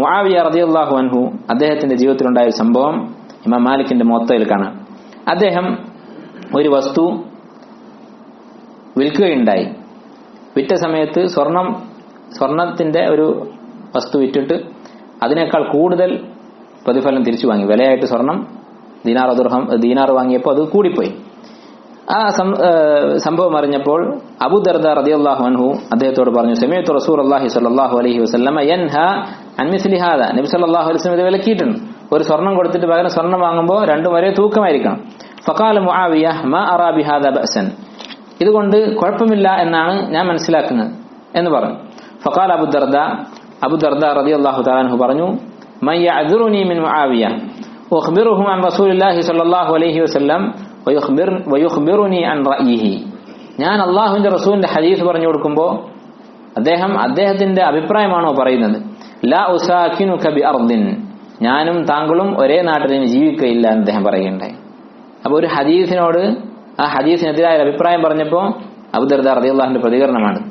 മുആവിയ റളിയല്ലാഹു അൻഹു അദ്ദേഹത്തിന്റെ ജീവിതത്തിലുണ്ടായ ഒരു സംഭവം ഇമാം മാലിക്കിന്റെ മൊത്തയിൽ കാണാം അദ്ദേഹം ഒരു വസ്തു വിൽക്കുകയുണ്ടായി. വിറ്റ സമയത്ത് സ്വർണം സ്വർണത്തിന്റെ ഒരു വസ്തു വിറ്റിട്ട് അതിനേക്കാൾ കൂടുതൽ പ്രതിഫലം തിരിച്ചു വാങ്ങി വിലയായിട്ട് സ്വർണം ദീനാർ ദുർഹം ദീനാർ വാങ്ങിയപ്പോൾ അത് കൂടിപ്പോയി. ആ സംഭവം അറിഞ്ഞപ്പോൾ അബു ദർദ റളിയല്ലാഹു അൻഹു അദ്ദേഹത്തോട് പറഞ്ഞു സമയത്ത് റസൂർ അള്ളാഹി സ്വല്ലല്ലാഹു അലഹി വസ്ലം യൻഹ അൻ മിസ്ലി ഹാദ. നബി സല്ലാഹു അലൈഹി വസല്ലം ഇത് വിലക്കിയിട്ടുണ്ട്. ഒരു സ്വർണം കൊടുത്തിട്ട് പകരം സ്വർണം വാങ്ങുമ്പോൾ രണ്ടും ഒരേ തൂക്കമായിരിക്കണം. ഫഖാല മുആവിയ മാ അറാ ബിഹാദ ബഅസൻ. ഇതുകൊണ്ട് കുഴപ്പമില്ല എന്നാണ് ഞാൻ മനസ്സിലാക്കുന്നത് എന്ന് പറഞ്ഞു. ഫക്കാൽ അബുദർദ ദർദ റതി അള്ളാഹു തആല പറഞ്ഞു മയ്യ യഅ്ദുറുനി മിൻ മുആവിയ അൻ റസൂലില്ലാഹി സ്വല്ലല്ലാഹു അലൈഹി വസല്ലം വയുഖ്ബിറുനി അൻ റഅ്യിഹി ഞാൻ അള്ളാഹുവിന്റെ റസൂലിന്റെ ഹദീസ് പറഞ്ഞു കൊടുക്കുമ്പോൾ അദ്ദേഹം അദ്ദേഹത്തിന്റെ അഭിപ്രായമാണോ പറയുന്നത്? ലാ ഉസാക്കിനുക ബി അർദിൻ. ഞാനും താങ്കളും ഒരേ നാട്ടിൽ ജീവിക്കയില്ല എന്ന് അദ്ദേഹം പറയുകയുണ്ടായി. അപ്പൊ ഒരു ഹദീസിനോട് ആ ഹദീസിനെതിരായ അഭിപ്രായം പറഞ്ഞപ്പോൾ അബുദർദ റളിയല്ലാഹുവിന്റെ പ്രതികരണമാണ്.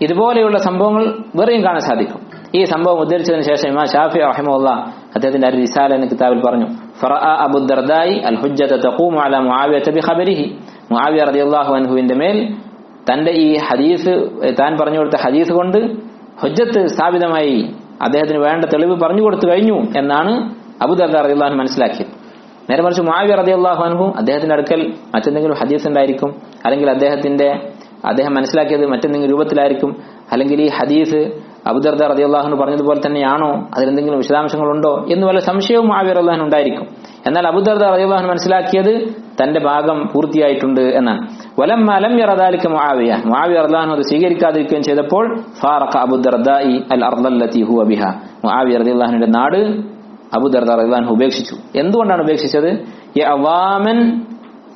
ഇതുപോലെയുള്ള സംഭവങ്ങൾ വേറെയും കാണാൻ സാധിക്കും. ഈ സംഭവം ഉദ്ധരിച്ചതിന് ശേഷം ഇമാം ഷാഫി റഹിമുള്ള അദ്ദേഹത്തിന്റെ ഒരു റിസാല എന്ന കിതാബിൽ പറഞ്ഞു മുആവിയ റളിയല്ലാഹു അൻഹുവിന്റെ മേൽ തന്റെ ഈ ഹദീസ് താൻ പറഞ്ഞു കൊടുത്ത ഹദീസ് കൊണ്ട് ഹുജ്ജത്ത് സ്ഥാപിതമായി അദ്ദേഹത്തിന് വേണ്ട തെളിവ് പറഞ്ഞു കൊടുത്തു കഴിഞ്ഞു എന്നാണ് അബുദർദ റളിയല്ലാഹു മനസ്സിലാക്കിയത്. നേരെ മറിച്ച് മുആവിയ റളിയല്ലാഹു അൻഹു അദ്ദേഹത്തിന്റെ അടുക്കൽ മറ്റെന്തെങ്കിലും ഹദീസ് ഉണ്ടായിരിക്കും അല്ലെങ്കിൽ അദ്ദേഹത്തിന്റെ അദ്ദേഹം മനസ്സിലാക്കിയത് മറ്റെന്തെങ്കിലും രൂപത്തിലായിരിക്കും അല്ലെങ്കിൽ ഈ ഹദീസ് അബുദർദ റളിയല്ലാഹു പറഞ്ഞതുപോലെ തന്നെയാണോ? അതിലെന്തെങ്കിലും വിശദാംശങ്ങളുണ്ടോ? എന്ന് വല്ല സംശയവും മുആവിയ റളിയല്ലാഹു ഉണ്ടായിരിക്കും. എന്നാൽ അബുദർദ റളിയല്ലാഹു മനസ്സിലാക്കിയത് തന്റെ ഭാഗം പൂർത്തിയായിട്ടുണ്ട് എന്നാണ്. വലം മലം യറദാലിക്ക് മുആവിയ. മുആവിയ റളിയല്ലാഹു അത് സ്വീകരിക്കാതിരിക്കുകയും ചെയ്തപ്പോൾ ഫാറഖ അബുദർദായി അൽ അർദല്ലത്തി ഹുവ ബിഹ. മുആവിയ റളിയല്ലാഹുവിന്റെ നാട് അബുദർദ റളിയല്ലാഹു ഉപേക്ഷിച്ചു. എന്തുകൊണ്ടാണ് ഉപേക്ഷിച്ചത്? യഅവാമൻ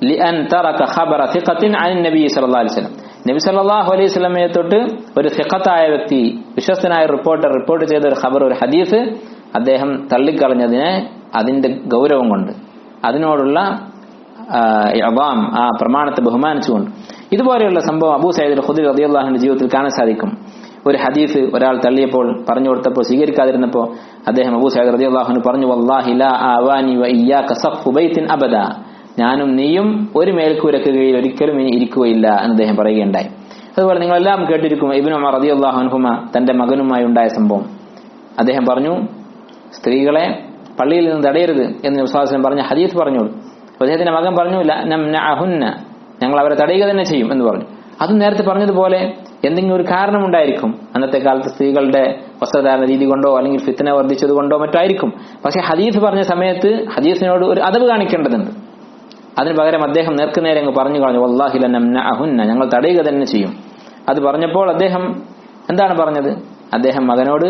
ലിഅൻ തറക ഖബറ തിഖത്തിൻ അൻ നബി സല്ലല്ലാഹു അലൈഹി വസല്ലം. നബി സല്ലല്ലാഹു അലൈഹി സ്വലമയെ തൊട്ട് ഒരു സിഖത്തായ വ്യക്തി വിശ്വസ്തനായ റിപ്പോർട്ടർ റിപ്പോർട്ട് ചെയ്ത ഒരു ഖബർ ഒരു ഹദീസ് അദ്ദേഹം തള്ളിക്കളഞ്ഞതിനെ അതിന്റെ ഗൗരവം കൊണ്ട് അതിനോടുള്ള അവാം ആ പ്രമാണത്തെ ബഹുമാനിച്ചുകൊണ്ട്. ഇതുപോലെയുള്ള സംഭവം അബൂ സയ്യിദ് ഖുദി റളിയല്ലാഹുവിന്റെ ജീവിതത്തിൽ കാണാൻ സാധിക്കും. ഒരു ഹദീസ് ഒരാൾ തള്ളിയപ്പോൾ പറഞ്ഞു കൊടുത്തപ്പോൾ സ്വീകരിക്കാതിരുന്നപ്പോൾ അദ്ദേഹം അബൂ സയ്യിദ് റളിയല്ലാഹുവിന് പറഞ്ഞു വല്ലാഹി ലാ ആവാനി വ ഇയ്യാക അബദ. ഞാനും നീയും ഒരു മേൽക്കൂരക്ക് കീഴിൽ ഒരിക്കലും ഇനി ഇരിക്കുകയില്ല എന്ന് അദ്ദേഹം പറയുകയുണ്ടായി. അതുപോലെ നിങ്ങളെല്ലാം കേട്ടിരിക്കും ഇബിൻ ഉമർ റളിയല്ലാഹു അൻഹുമ തന്റെ മകനുമായി ഉണ്ടായ സംഭവം. അദ്ദേഹം പറഞ്ഞു സ്ത്രീകളെ പള്ളിയിൽ നിന്ന് തടയരുത് എന്ന് വിശ്വാസം പറഞ്ഞ ഹദീസ് പറഞ്ഞു അദ്ദേഹത്തിന്റെ മകൻ പറഞ്ഞു നംനഅഹുന്ന ഞങ്ങൾ അവരെ തടയുക തന്നെ ചെയ്യും എന്ന് പറഞ്ഞു. അതും നേരത്തെ പറഞ്ഞതുപോലെ എന്തെങ്കിലും ഒരു കാരണമുണ്ടായിരിക്കും. അന്നത്തെ കാലത്ത് സ്ത്രീകളുടെ വസ്ത്രധാരണ രീതി കൊണ്ടോ അല്ലെങ്കിൽ ഫിത്തന വർദ്ധിച്ചത് കൊണ്ടോ മറ്റായിരിക്കും പക്ഷെ ഹദീസ് പറഞ്ഞ സമയത്ത് ഹദീസിനോട് ഒരു അതവ് കാണിക്കേണ്ടതുണ്ട്. അതിന് പകരം അദ്ദേഹം നേർക്കുനേരെ അങ്ങ് പറഞ്ഞു കളഞ്ഞു. വല്ലാഹില നംനഅഹുന്ന ഞങ്ങൾ തടയുക തന്നെ ചെയ്യും. അത് പറഞ്ഞപ്പോൾ അദ്ദേഹം എന്താണ് പറഞ്ഞത്? അദ്ദേഹം മകനോട്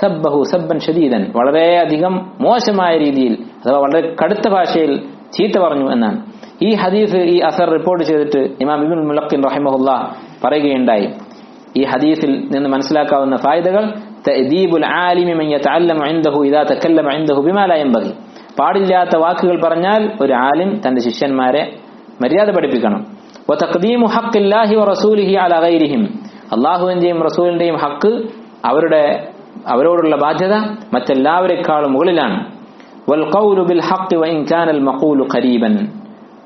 സബ്ബഹു സബ്ബൻ ഷദീദൻ. വളരെയധികം മോശമായ രീതിയിൽ അഥവാ വളരെ കടുത്ത ഭാഷയിൽ ചീത്ത പറഞ്ഞു എന്നാണ്. ഈ ഹദീസ് ഈ അസർ റിപ്പോർട്ട് ചെയ്തിട്ട് ഇമാം ഇബിൻ മുലക്കിൻ റഹിമഹുല്ല പറയുകയുണ്ടായി. ഈ ഹദീസിൽ നിന്ന് മനസ്സിലാക്കാവുന്ന തഅദീബുൽ ആലിമി മൻ യതഅല്ലമു ഇൻദഹു ഇദാ തകല്ലമ ഇൻദഹു ബിമാ ലാ യൻബഗി. പാടില്ലാത്ത വാക്കുകൾ പറഞ്ഞാൽ ഒരു ആലിം തന്റെ ശിഷ്യന്മാരെ മര്യാദ പഠിപ്പിക്കണം. ഹഖില്ലാഹി വറസൂലിഹി ഗൈരിഹിം. അല്ലാഹുവിന്റെയും റസൂലിന്റെയും ഹക്ക് അവരുടെ അവരോടുള്ള ബാധ്യത മറ്റെല്ലാവരെക്കാളും മുകളിലാണ്. വൽ ഖൗലു ബിൽ ഹഖ് വഇൻ കാന അൽ മഖൂലു ഖരീബൻ.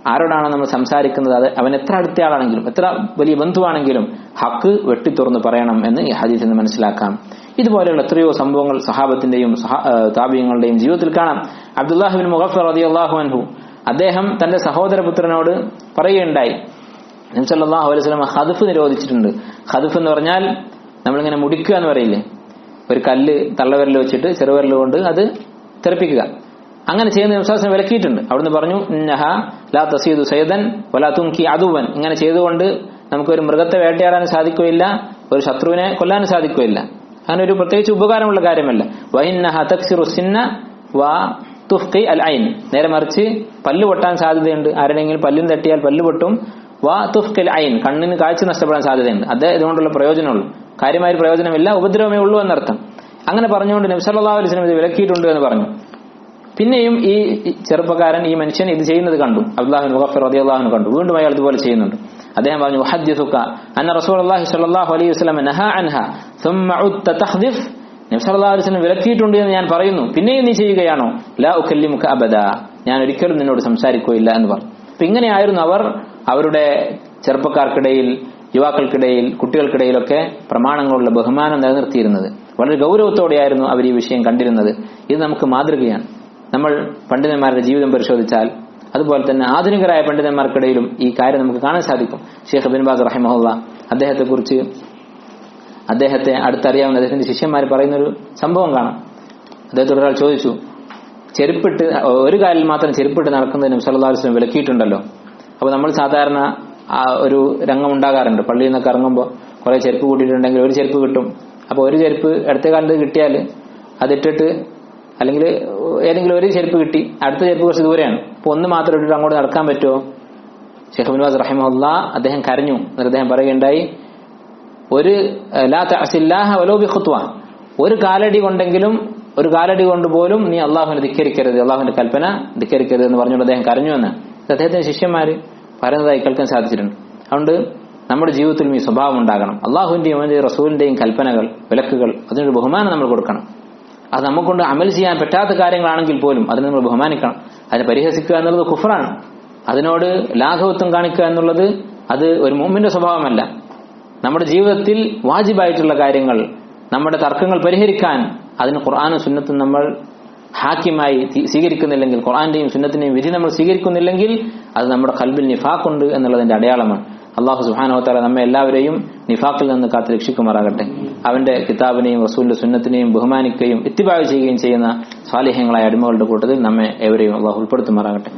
ആരോടാണ് നമ്മൾ സംസാരിക്കുന്നത്? അത് അവൻ എത്ര അടുത്ത ആളാണെങ്കിലും എത്ര വലിയ ബന്ധുവാണെങ്കിലും ഹക്ക് വെട്ടിത്തുറന്ന് പറയണം എന്ന് ഈ ഹദീസിൽ നിന്ന് മനസ്സിലാക്കാം. ഇതുപോലെയുള്ള എത്രയോ സംഭവങ്ങൾ സഹാബത്തിന്റെയും താപീയങ്ങളുടെയും ജീവിതത്തിൽ കാണാം. അബ്ദുല്ലാഹിബിൻ മുഗഫർ റതി അള്ളാഹു അൻഹു അദ്ദേഹം തന്റെ സഹോദരപുത്രനോട് പറയുകയുണ്ടായി. നബ്സല്ലാഹു അലൈഹി സ്വലം ഹദഫ് നിരോധിച്ചിട്ടുണ്ട്. ഹദഫ് എന്ന് പറഞ്ഞാൽ നമ്മളിങ്ങനെ മുടിക്കുക എന്ന് പറയില്ലേ? ഒരു കല്ല് തള്ളവരൽ വെച്ചിട്ട് ചെറുവരൽ കൊണ്ട് അത് തെറിപ്പിക്കുക. അങ്ങനെ ചെയ്യുന്ന വിശ്വാസം വിലക്കിയിട്ടുണ്ട്. അവിടുന്ന് പറഞ്ഞു നഹ ലാ തസീദു സൈദൻ വലാ തുങ്കി അതുവൻ ഇങ്ങനെ ചെയ്തുകൊണ്ട് നമുക്ക് ഒരു മൃഗത്തെ വേട്ടയാടാൻ സാധിക്കുകയില്ല ഒരു ശത്രുവിനെ കൊല്ലാനും സാധിക്കുകയില്ല. അങ്ങനെ ഒരു പ്രത്യേകിച്ച് ഉപകാരമുള്ള കാര്യമല്ല. വൈനഹ തക്സിറു സിന്ന വാ തുഫ്കി അൽ ഐൻ നേരെ മറിച്ച് പല്ല് പൊട്ടാൻ സാധ്യതയുണ്ട്. ആരുടെയെങ്കിലും പല്ലിന് തട്ടിയാൽ പല്ല് പൊട്ടും. വാ തുഫ്കിൽ ഐൻ കണ്ണിന് കാഴ്ച നഷ്ടപ്പെടാൻ സാധ്യതയുണ്ട്. അത് ഇതുകൊണ്ടുള്ള പ്രയോജനമുള്ളൂ. കാര്യമായ പ്രയോജനമില്ല. ഉപദ്രവമേ ഉള്ളൂ എന്നർത്ഥം. അങ്ങനെ പറഞ്ഞുകൊണ്ട് നബ്സല്ലാ അലിസ്ലം ഇത് വിലക്കിയിട്ടുണ്ട് എന്ന് പറഞ്ഞു. പിന്നെയും ഈ ചെറുപ്പക്കാരൻ ഈ മനുഷ്യൻ ഇത് ചെയ്യുന്നത് കണ്ടു. അബ്ദുല്ലാഹിൻ മുഖഫർ അതി അള്ളാഹുൻ കണ്ടു. വീണ്ടും അയാൾ ഇതുപോലെ ചെയ്യുന്നുണ്ട്. അദ്ദേഹം പറഞ്ഞു അന്ന റസൂൽ അള്ളാഹി സ്വല്ലല്ലാഹു അലൈഹി വസല്ലം നബ്സല്ലാസ്ലം വിലക്കിയിട്ടുണ്ട് എന്ന് ഞാൻ പറയുന്നു. പിന്നെയും നീ ചെയ്യുകയാണോ? ലാ ഉക്കല്ലിമുഖ അബദ. ഞാൻ ഒരിക്കലും നിന്നോട് സംസാരിക്കുകയില്ല എന്ന് പറഞ്ഞു. അപ്പൊ ഇങ്ങനെയായിരുന്നു അവർ അവരുടെ ചെറുപ്പക്കാർക്കിടയിൽ യുവാക്കൾക്കിടയിൽ കുട്ടികൾക്കിടയിലൊക്കെ പ്രമാണങ്ങളുള്ള ബഹുമാനം നിലനിർത്തിയിരുന്നത്. വളരെ ഗൗരവത്തോടെയായിരുന്നു അവർ ഈ വിഷയം കണ്ടിരുന്നത്. ഇത് നമുക്ക് മാതൃകയാണ്. നമ്മൾ പണ്ഡിതന്മാരുടെ ജീവിതം പരിശോധിച്ചാൽ അതുപോലെ തന്നെ ആധുനികരായ പണ്ഡിതന്മാർക്കിടയിലും ഈ കാര്യം നമുക്ക് കാണാൻ സാധിക്കും. ഷെയ്ഖ് ബിൻ റഹിമഹുള്ള റഹിമഹുല്ല അദ്ദേഹത്തെക്കുറിച്ച് അദ്ദേഹത്തെ അടുത്തറിയാവുന്ന അദ്ദേഹത്തിന്റെ ശിഷ്യന്മാർ പറയുന്നൊരു സംഭവം കാണാം. അദ്ദേഹത്തോട് ഒരാൾ ചോദിച്ചു ചെരുപ്പിട്ട് ഒരു കാലിൽ മാത്രം ചെരുപ്പിട്ട് നടക്കുന്നതിനും സല്ലാസ്ലം വിലക്കിയിട്ടുണ്ടല്ലോ. അപ്പോൾ നമ്മൾ സാധാരണ ഒരു രംഗം ഉണ്ടാകാറുണ്ട്. പള്ളിയിൽ നിന്നൊക്കെ ഇറങ്ങുമ്പോൾ കുറെ ചെരുപ്പ് കൂട്ടിയിട്ടുണ്ടെങ്കിൽ ഒരു ചെരുപ്പ് കിട്ടും. അപ്പോൾ ഒരു ചെരുപ്പ് അടുത്ത കാലത്ത് കിട്ടിയാൽ അതിട്ടിട്ട് അല്ലെങ്കിൽ ഏതെങ്കിലും ഒരു ചെരുപ്പ് കിട്ടി അടുത്ത ചെരുപ്പ് കുറച്ച് ദൂരെയാണ്. അപ്പോൾ ഒന്ന് മാത്രം ഇട്ടിട്ട് അങ്ങോട്ട് നടക്കാൻ പറ്റുമോ? ഷെയ്ഖ് ബിൻവാസ് റഹിമുല്ല അദ്ദേഹം കരഞ്ഞു. എന്നിട്ട് അദ്ദേഹം പറയുകയുണ്ടായി ഒരു ലാ തഹസില്ലാഹ വലോ ബിഖുത്വ. ഒരു കാലടി കൊണ്ടെങ്കിലും ഒരു കാലടി കൊണ്ട് പോലും നീ അള്ളാഹുവിനെ ധിക്കരിക്കരുത് അള്ളാഹുവിന്റെ കൽപ്പന ധിക്കരിക്കരുത് എന്ന് പറഞ്ഞുകൊണ്ട് അദ്ദേഹം കരഞ്ഞു എന്ന്. അദ്ദേഹത്തിന്റെ ശിഷ്യന്മാര് പറയുന്നതായി കേൾക്കാൻ സാധിച്ചിട്ടുണ്ട്. അതുകൊണ്ട് നമ്മുടെ ജീവിതത്തിലും ഈ സ്വഭാവം ഉണ്ടാകണം. അള്ളാഹുവിന്റെയും അവന്റെ റസൂലിന്റെയും കൽപ്പനകൾ വിലക്കുകൾ അതിനൊരു ബഹുമാനം നമ്മൾ കൊടുക്കണം. അത് നമുക്കൊണ്ട് അമൽ ചെയ്യാൻ പറ്റാത്ത കാര്യങ്ങളാണെങ്കിൽ പോലും അതിനെ നമ്മൾ ബഹുമാനിക്കണം. അതിനെ പരിഹസിക്കുക എന്നുള്ളത് കുഫറാണ്. അതിനോട് ലാഘവത്വം കാണിക്കുക എന്നുള്ളത് അത് ഒരു മുമ്പിന്റെ സ്വഭാവമല്ല. നമ്മുടെ ജീവിതത്തിൽ വാജിബായിട്ടുള്ള കാര്യങ്ങൾ നമ്മുടെ തർക്കങ്ങൾ പരിഹരിക്കാൻ അതിന് ഖുർആാനും സുന്നത്തും നമ്മൾ ഹാക്കിമായി സ്വീകരിക്കുന്നില്ലെങ്കിൽ ഖുർആാന്റെയും സുന്നത്തിന്റെയും വിധി നമ്മൾ സ്വീകരിക്കുന്നില്ലെങ്കിൽ അത് നമ്മുടെ കൽബിൽ നിഫാഖുണ്ട് എന്നുള്ളതിന്റെ അടയാളമാണ്. അള്ളാഹു സുഹാനോത്താല നമ്മെ എല്ലാവരെയും നിഫാഖിൽ നിന്ന് കാത്ത് രക്ഷിക്കുമാറാകട്ടെ. അവന്റെ കിതാബിനെയും റസൂലിന്റെ സുന്നത്തിനെയും ബഹുമാനിക്കുകയും ഇത്തിബാവ് ചെയ്യുകയും ചെയ്യുന്ന സ്വാലിഹ്യങ്ങളായ അടിമകളുടെ കൂട്ടത്തിൽ നമ്മെ എവരെയും അള്ളാഹു ഉൾപ്പെടുത്തുമാറാകട്ടെ.